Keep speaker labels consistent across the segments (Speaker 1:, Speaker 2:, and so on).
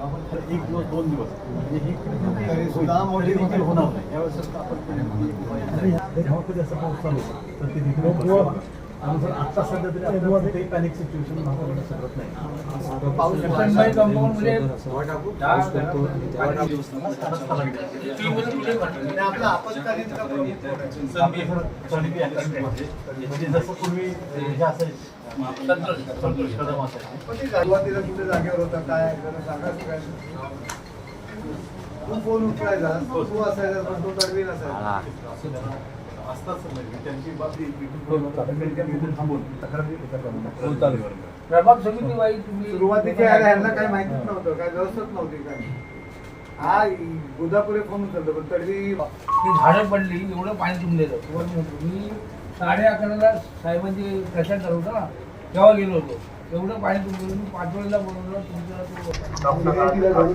Speaker 1: आपण खरं एक दिवस दोन दिवस. म्हणजे ही तरी सुद्धा मोठी देखील होणार नाही. यावेळेस आपण जेव्हा कधी असं पाऊस चालू तर ते देखील बसवा. आणि जर आता सध्या तरी आपल्याला कुठेही पॅनिक सिच्युएशन शकत नाही. पाऊस
Speaker 2: कंपाऊंड
Speaker 1: आपलं आपत्कालीन म्हणजे जसं पूर्वी हे असायचं
Speaker 3: सुरुवातीला कुठे जागेवर होता? काय? जरा सांगा सगळ्यांना. तू फोन उचलायचा. तू असायचा पण तो नसायचा.
Speaker 2: प्रभाग समिती वाईज तुम्ही
Speaker 3: सुरुवातीच्या ह्यांना काही माहितीच नव्हतं काय व्यवस्थाच नव्हती काय हा गोदापुरे फोन उचलतो पण तडवी
Speaker 2: ती झाडं पडली एवढं पाणी तुंबलेलं मोठं. मी साडे अकराला साहेबांची प्रचार करत होता ना तेव्हा गेलो होतो. एवढं पाणी तुंबलेलं मी पाचवडीला बोलवलं तुमचा तो
Speaker 3: तिला घडून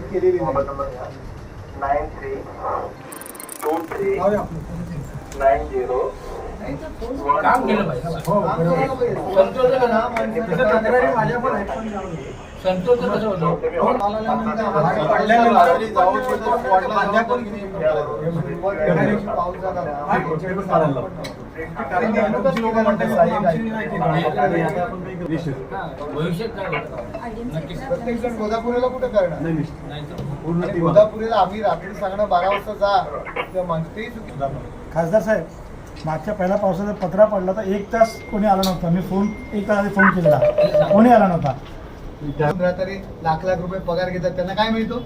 Speaker 2: काम केलं पाहिजे.
Speaker 3: हो, बरोबर.
Speaker 2: संतोषचं
Speaker 3: ना,
Speaker 2: कसं
Speaker 3: म्हणजे तसं तक्रारी माझ्या पण आहेत, पण जाऊ दे.
Speaker 2: संतोषचं कसं होतं?
Speaker 3: फोन आल्यानंतर आम्हाला पडल्यानंतर जाऊ शकतो, स्पॉटला अद्यापन किती त्या दिवशी पाऊस झाला ना.
Speaker 1: ते पण काढायला लागतं.
Speaker 3: कारण की तुमची लोकं म्हणतात, साहेब आहे.
Speaker 1: आणि आता आपण काही करू शकतो.
Speaker 2: भविष्यात काय होतं? नक्कीच
Speaker 3: प्रत्येक जण गोदापुरीला कुठे करणार?
Speaker 1: नाही निश्चित.
Speaker 2: नाहीतर
Speaker 1: पूर्ण
Speaker 3: आणि
Speaker 1: टीम
Speaker 3: गोदापुरीला आम्ही रात्री सांगणं बारा वाजता जा. तेव्हा चुकीचं
Speaker 4: खासदार साहेब मागच्या पहिल्या पावसाचा पत्रा पडला तर एक तास कोणी आला नव्हता. मी फोन एक तास आधी फोन केलेला. कोणी आला नव्हता.
Speaker 3: पंधरा तरी लाख लाख रुपये पगार घेतात. त्यांना काय मिळतो?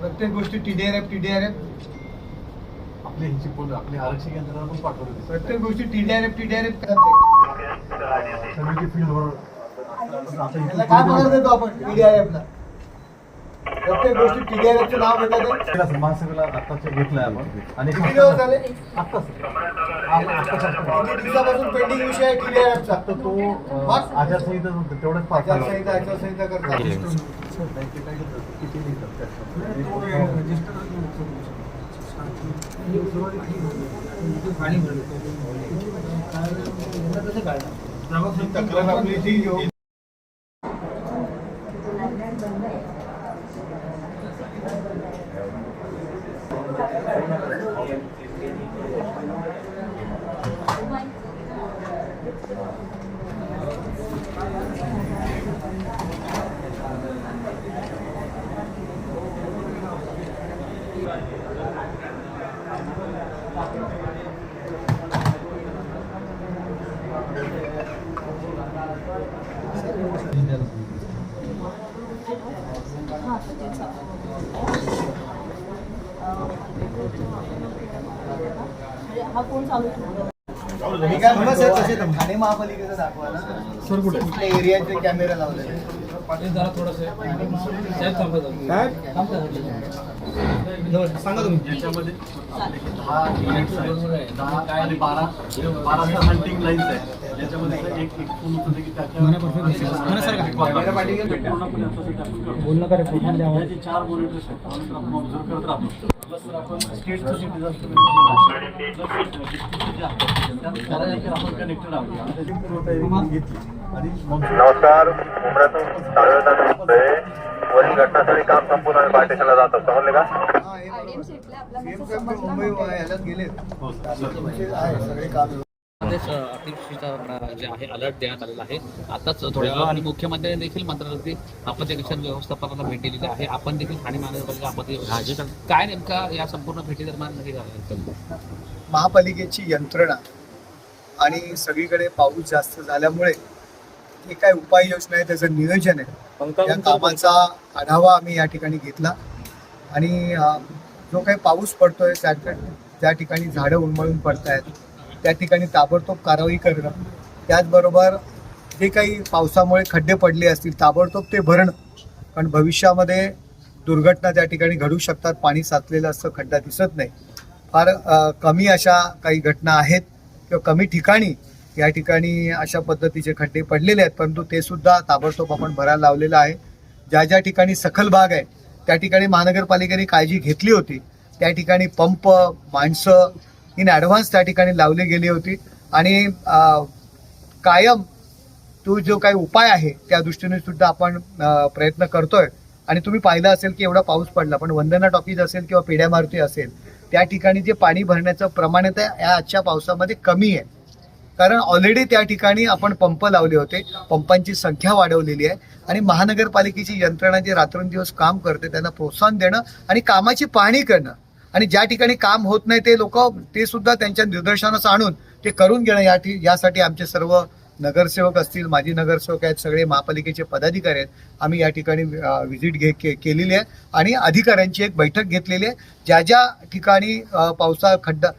Speaker 3: प्रत्येक गोष्टी टीडीआरएफ टीडीआरएफ
Speaker 1: आपले ह्याची पोल आपले आरक्षक यंत्रणा पण पाठवली
Speaker 3: प्रत्येक गोष्टी टीडीआरएफ टीडीआरएफ करते
Speaker 1: सगळी फील्डवर आता
Speaker 3: त्यांना काय पगार देतो आपण? टीडीआरएफ ला. प्रत्येक गोष्टी टीडीआरएफ चे नाव घेतात
Speaker 1: महासभेला आत्ताचे घेतलंय आपण आणि
Speaker 3: किती दिवस झाले?
Speaker 1: आत्ताच.
Speaker 3: किती दिवसापासून पेंडिंग विषय आहे टीडीआरएफचा
Speaker 1: तर तो आचारसंहिता होतं तेवढंच पाच
Speaker 3: आचारसंहिता आचारसंहिता करतात
Speaker 1: किती लिहितात
Speaker 2: समिती
Speaker 3: तक्रार आपली जी योग्य
Speaker 5: हा कोण चालू ठेवतो
Speaker 3: मी ठाणे महापालिकेचं दाखवा ना.
Speaker 1: सर कुठे?
Speaker 3: कुठल्या एरियाचे कॅमेरे लावलेले
Speaker 2: ते जरा थोडंसं साहेब थांबा सांगा तुम्ही.
Speaker 1: याच्यामध्ये आपले हे दहा युनिट्स आहेत दहा आणि बारा. बाराच्या हंटिंग लाईन्स आहेत. याच्यामध्ये एक एक पूल उचलले की त्याच्या पूर्णपणे associate आपण करतो. ह्या जे चार monitors आहेत, त्यानंतर आपण observe करत राहतो. प्लस जर आपण state to city जर जे आहेत, त्या- त्याला देखील आपण connected आहोत. आणि त्याची पूर्वतयारी करून घेतली. आणि monsoon-
Speaker 6: नमस्कार उमऱ्यातून ताळवेदार बोलतोय वरील घटनास्थळी काम संपून आम्ही पाठीशीला जातो समजले का
Speaker 3: हा, हे
Speaker 5: आयडीएम सेटला आपला
Speaker 3: CM
Speaker 5: मेसेज
Speaker 3: साहेब पण
Speaker 5: समजला
Speaker 3: मुंबई
Speaker 5: नव्हता.
Speaker 3: ह्यालाच गेलेत
Speaker 1: हो, सर.
Speaker 3: तुमचे आहे सगळे काम
Speaker 7: अ, अतिवृष्टीचा जे आहे अलर्ट देण्यात आलेला आहे. आताच थोड्या वेळा आणि मुख्यमंत्र्यांनी देखील मंत्रालयातील आपत्ती नुकसान व्यवस्थापनाला भेट दिलेली आहे. आपण देखील ठाणे महानगरपालिका आपत्ती काय नेमका या संपूर्ण भेटी दरम्यान हे झालं
Speaker 3: महापालिकेची यंत्रणा आणि सगळीकडे पाऊस जास्त झाल्यामुळे जे काय उपाययोजना आहे त्याचं नियोजन आहे या कामाचा आढावा आम्ही या ठिकाणी घेतला. आणि जो काही पाऊस पडतोय त्या त्या ठिकाणी झाडं उन्मळून पडत आहेत त्या ठिकाणी ताबडतोब कारवाई करणं. त्याचबरोबर जे काही पावसामुळे खड्डे पडले असतील ताबडतोब ते भरणं. कारण भविष्यामध्ये दुर्घटना त्या ठिकाणी घडू शकतात पाणी साचलेलं असतं खड्डा दिसत नाही. फार कमी अशा काही घटना आहेत किंवा कमी ठिकाणी या ठिकाणी अशा पद्धतीचे खड्डे पडलेले आहेत. परंतु ते सुद्धा ताबडतोब आपण भरायला लावलेलं आहे. ज्या ज्या ठिकाणी सखल भाग आहे त्या ठिकाणी महानगरपालिकेने काळजी घेतली होती. त्या ठिकाणी पंप माणसं इन ॲडव्हान्स त्या ठिकाणी लावली गेली होती. आणि कायम तो जो काही उपाय आहे त्या दृष्टीने सुद्धा आपण प्रयत्न करतोय. आणि तुम्ही पाहिलं असेल की एवढा पाऊस पडला पण वंदना टॉकीज असेल किंवा पेड्या मारुती असेल त्या ठिकाणी जे पाणी भरण्याचं प्रमाण आहे ते या आजच्या पावसामध्ये कमी आहे. कारण ऑलरेडी त्या ठिकाणी आपण पंप लावले होते पंपांची संख्या वाढवलेली आहे. आणि महानगरपालिकेची यंत्रणा जी रात्रंदिवस काम करते त्यांना प्रोत्साहन देणं आणि कामाची पाहणी करणं आणि ज्या ठिकाणी काम होत नाही ते लोक ते सुद्धा त्यांच्या निदर्शनास आणून ते करून घेणं या ठि- यासाठी आमचे सर्व नगरसेवक असतील माजी नगरसेवक आहेत सगळे महापालिकेचे पदाधिकारी आहेत. आम्ही या ठिकाणी व्हिजिट घे के- केलेली आहे. आणि अधिकाऱ्यांची एक बैठक घेतलेली आहे. ज्या ज्या ठिकाणी पावसाळा पावसा खड्डा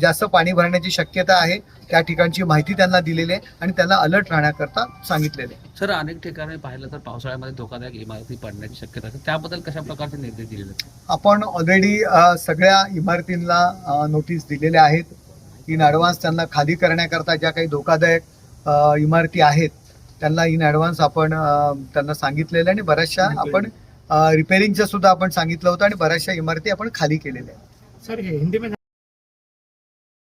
Speaker 3: जास्त पाणी भरण्याची शक्यता आहे. त्या ठिकाणची माहिती त्यांना दिलेली आहे आणि त्यांना अलर्ट राहण्याकरता सांगितलेले आहे.
Speaker 7: सर अनेक ठिकाणी पाहिलं तर पावसाळ्यामध्ये धोकादायक इमारती पडण्याची शक्यता असते त्याबद्दल कशा प्रकारचे निर्देश दिले जातात
Speaker 3: आपण ऑलरेडी सगळ्या इमारतींना नोटीस दिलेल्या आहेत. इन ॲडव्हान्स त्यांना खाली करण्याकरता ज्या काही धोकादायक इमारती आहेत त्यांना इन ॲडव्हान्स आपण त्यांना सांगितलेलं आहे आणि बऱ्याचशा आपण रिपेअरिंगचं सुद्धा आपण सांगितलं होतं आणि बऱ्याचशा इमारती आपण खाली केलेल्या आहेत.
Speaker 4: सर हे हिंदी